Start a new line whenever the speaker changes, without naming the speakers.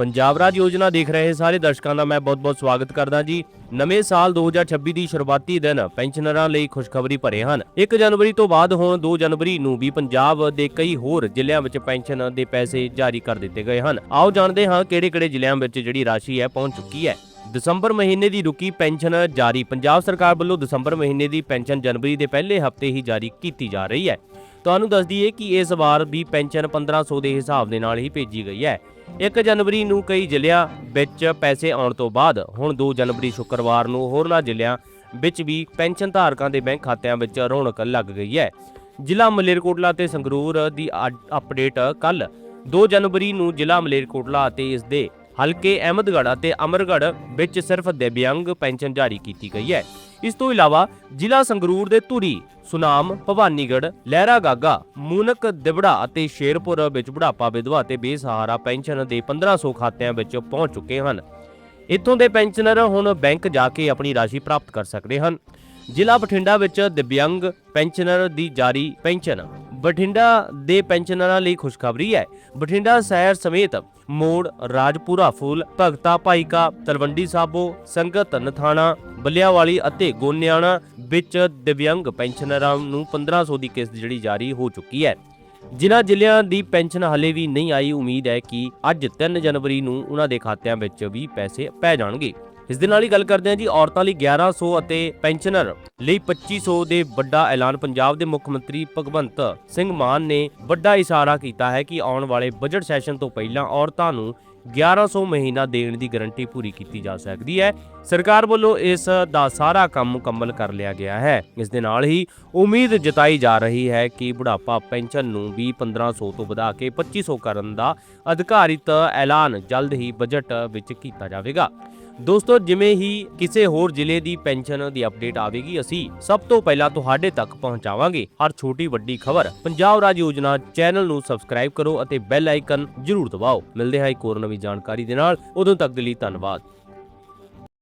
ਪੰਜਾਬ ਰਾਜ ਯੋਜਨਾ ਦੇਖ ਰਹੇ ਸਾਰੇ ਦਰਸ਼ਕਾਂ ਦਾ ਮੈਂ ਬਹੁਤ-ਬਹੁਤ ਸਵਾਗਤ ਕਰਦਾ ਜੀ। ਨਵੇਂ ਸਾਲ 2026 ਦੀ ਸ਼ੁਰੂਆਤੀ ਦਿਨ ਪੈਨਸ਼ਨਰਾਂ ਲਈ ਖੁਸ਼ਖਬਰੀ ਭਰੇ ਹਨ। 1 ਜਨਵਰੀ ਤੋਂ ਬਾਅਦ ਹੁਣ 2 ਜਨਵਰੀ ਨੂੰ ਵੀ ਪੰਜਾਬ ਦੇ ਕਈ ਹੋਰ ਜ਼ਿਲ੍ਹਿਆਂ ਵਿੱਚ ਪੈਨਸ਼ਨ ਦੇ ਪੈਸੇ ਜਾਰੀ ਕਰ ਦਿੱਤੇ ਗਏ ਹਨ। ਆਓ ਜਾਣਦੇ ਹਾਂ ਕਿਹੜੇ-ਕਿਹੜੇ ਜ਼ਿਲ੍ਹਿਆਂ ਵਿੱਚ ਜਿਹੜੀ ਰਾਸ਼ੀ ਹੈ ਪਹੁੰਚ ਚੁੱਕੀ ਹੈ। ਦਸੰਬਰ ਮਹੀਨੇ ਦੀ ਰੁਕੀ ਪੈਨਸ਼ਨ ਜਾਰੀ। ਪੰਜਾਬ ਸਰਕਾਰ ਵੱਲੋਂ ਦਸੰਬਰ ਮਹੀਨੇ ਦੀ ਪੈਨਸ਼ਨ ਜਨਵਰੀ ਦੇ ਪਹਿਲੇ ਹਫ਼ਤੇ ਹੀ ਜਾਰੀ ਕੀਤੀ ਜਾ ਰਹੀ ਹੈ। ਤੁਹਾਨੂੰ ਦੱਸ ਦਈਏ ਕਿ ਇਸ ਵਾਰ ਵੀ ਪੈਨਸ਼ਨ 1500 ਦੇ ਹਿਸਾਬ ਦੇ ਨਾਲ ਹੀ ਭੇਜੀ ਗਈ ਹੈ। 1 ਜਨਵਰੀ ਨੂੰ ਕਈ ਜ਼ਿਲ੍ਹਿਆਂ ਵਿੱਚ ਪੈਸੇ ਆਉਣ ਤੋਂ ਬਾਅਦ ਹੁਣ 2 ਜਨਵਰੀ ਸ਼ੁੱਕਰਵਾਰ ਨੂੰ ਹੋਰਨਾਂ ਜ਼ਿਲ੍ਹਿਆਂ ਵਿੱਚ ਵੀ ਪੈਨਸ਼ਨ ਧਾਰਕਾਂ ਦੇ ਬੈਂਕ ਖਾਤਿਆਂ ਵਿੱਚ ਰੌਣਕ ਲੱਗ ਗਈ ਹੈ। ਜ਼ਿਲ੍ਹਾ ਮਲੇਰਕੋਟਲਾ ਤੇ ਸੰਗਰੂਰ ਦੀ ਅਡ- ਅਪਡੇਟ ਕੱਲ 2 ਜਨਵਰੀ ਨੂੰ ਜ਼ਿਲ੍ਹਾ ਮਲੇਰਕੋਟਲਾ ਅਤੇ ਇਸ ਦੇ ਹਲਕੇ ਅਹਿਮਦਗੜ੍ਹ ਅਤੇ ਅਮਰਗੜ੍ਹ ਵਿੱਚ ਸਿਰਫ ਦਿਵਿਆਂਗ ਪੈਨਸ਼ਨ ਜਾਰੀ ਕੀਤੀ ਗਈ ਹੈ। ਇਸ ਤੋਂ ਇਲਾਵਾ ਜ਼ਿਲ੍ਹਾ ਸੰਗਰੂਰ ਦੇ ਧੂਰੀ ਸੁਨਾਮ, ਭਵਾਨੀਗੜ੍ਹ, ਲਹਿਰਾ ਗਾਗਾ, ਮੂਨਕ, ਦਿਬੜਾ ਅਤੇ ਸ਼ੇਰਪੁਰ ਵਿੱਚ ਬੁਢਾਪਾ ਵਿਧਵਾ ਤੇ ਬੇਸਹਾਰਾ ਪੈਨਸ਼ਨ ਦੇ 1500 ਖਾਤਿਆਂ ਵਿੱਚ ਪਹੁੰਚ ਚੁੱਕੇ ਹਨ। ਇੱਥੋਂ ਦੇ ਪੈਨਸ਼ਨਰ ਹੁਣ ਬੈਂਕ ਜਾ ਕੇ ਆਪਣੀ ਰਾਸ਼ੀ ਪ੍ਰਾਪਤ ਕਰ ਸਕਦੇ ਹਨ। ਜ਼ਿਲ੍ਹਾ ਬਠਿੰਡਾ ਵਿੱਚ ਦਿਵਯੰਗ ਪੈਨਸ਼ਨਰ ਦੀ ਜਾਰੀ ਪੈਨਸ਼ਨ ਬਠਿੰਡਾ ਦੇ ਪੈਨਸ਼ਨਰਾਂ ਲਈ ਖੁਸ਼ਖਬਰੀ ਹੈ। ਬਠਿੰਡਾ ਸ਼ਹਿਰ ਸਮੇਤ ਮੋੜ, ਰਾਜਪੁਰਾ ਫੂਲ, ਭਗਤਾ ਭਾਈਕਾ, ਤਲਵੰਡੀ ਸਾਬੋ, ਸੰਗਤ ਨਥਾਣਾ, ਬੱਲਿਆਵਾਲੀ ਅਤੇ ਗੋਨਿਆਣਾ ਵਿੱਚ ਦਿਵਯੰਗ ਪੈਨਸ਼ਨਰਾਂ ਨੂੰ 1500 ਦੀ ਕਿਸ਼ਤ ਜਿਹੜੀ ਜਾਰੀ ਹੋ ਚੁੱਕੀ ਹੈ। ਜਿਨ੍ਹਾਂ ਜ਼ਿਲ੍ਹਿਆਂ ਦੀ ਪੈਨਸ਼ਨ ਹਲੇ ਵੀ ਨਹੀਂ ਆਈ, ਉਮੀਦ ਹੈ ਕਿ ਅੱਜ 3 ਜਨਵਰੀ ਨੂੰ ਉਹਨਾਂ ਦੇ ਖਾਤਿਆਂ ਵਿੱਚ ਵੀ ਪੈਸੇ ਪੈ ਜਾਣਗੇ। ਇਸ ਦੇ ਨਾਲ ਹੀ ਗੱਲ ਕਰਦੇ ਹਾਂ ਜੀ, ਔਰਤਾਂ ਲਈ 1100 ਅਤੇ ਪੈਨਸ਼ਨਰ ਲਈ 2500 ਦੇ ਵੱਡਾ ਐਲਾਨ ਪੰਜਾਬ ਦੇ ਮੁੱਖ ਮੰਤਰੀ ਭਗਵੰਤ ਸਿੰਘ ਮਾਨ ਨੇ ਵੱਡਾ ਇਸ਼ਾਰਾ ਕੀਤਾ ਹੈ ਕਿ ਆਉਣ ਵਾਲੇ ਬਜਟ ਸੈਸ਼ਨ ਤੋਂ ਪਹਿਲਾਂ ਔਰਤਾਂ ਨੂੰ 1100 ਮਹੀਨਾ ਦੇਣ ਦੀ ਗਾਰੰਟੀ ਪੂਰੀ ਕੀਤੀ ਜਾ ਸਕਦੀ ਹੈ। ਸਰਕਾਰ ਵੱਲੋਂ ਇਸ ਦਾ ਸਾਰਾ ਕੰਮ ਮੁਕੰਮਲ ਕਰ ਲਿਆ ਗਿਆ ਹੈ। ਇਸ ਦੇ ਨਾਲ ਹੀ ਉਮੀਦ ਜਤਾਈ ਜਾ ਰਹੀ ਹੈ ਕਿ ਬੁਢਾਪਾ ਪੈਨਸ਼ਨ ਨੂੰ ਵੀ 1500 ਤੋਂ ਵਧਾ ਕੇ 2500 ਕਰਨ ਦਾ ਅਧਿਕਾਰਿਤ ਐਲਾਨ ਜਲਦ ਹੀ ਬਜਟ ਵਿੱਚ ਕੀਤਾ ਜਾਵੇਗਾ। ਦੋਸਤੋ, ਜਿਵੇਂ ਹੀ ਕਿਸੇ ਹੋਰ ਜ਼ਿਲ੍ਹੇ ਦੀ ਪੈਨਸ਼ਨ ਦੀ ਅਪਡੇਟ ਆਵੇਗੀ, ਅਸੀਂ ਸਭ ਤੋਂ ਪਹਿਲਾਂ ਤੁਹਾਡੇ ਤੱਕ ਪਹੁੰਚਾਵਾਂਗੇ। ਹਰ ਛੋਟੀ ਵੱਡੀ ਖਬਰ ਪੰਜਾਬ ਰਾਜ ਯੋਜਨਾ ਚੈਨਲ ਨੂੰ ਸਬਸਕ੍ਰਾਈਬ ਕਰੋ ਅਤੇ ਬੈਲ ਆਈਕਨ ਜ਼ਰੂਰ ਦਬਾਓ। ਮਿਲਦੇ ਹਾਂ ਇੱਕ ਹੋਰ ਨਵੀਂ ਜਾਣਕਾਰੀ ਦੇ ਨਾਲ। ਉਦੋਂ ਤੱਕ ਦੇ ਲਈ ਧੰਨਵਾਦ।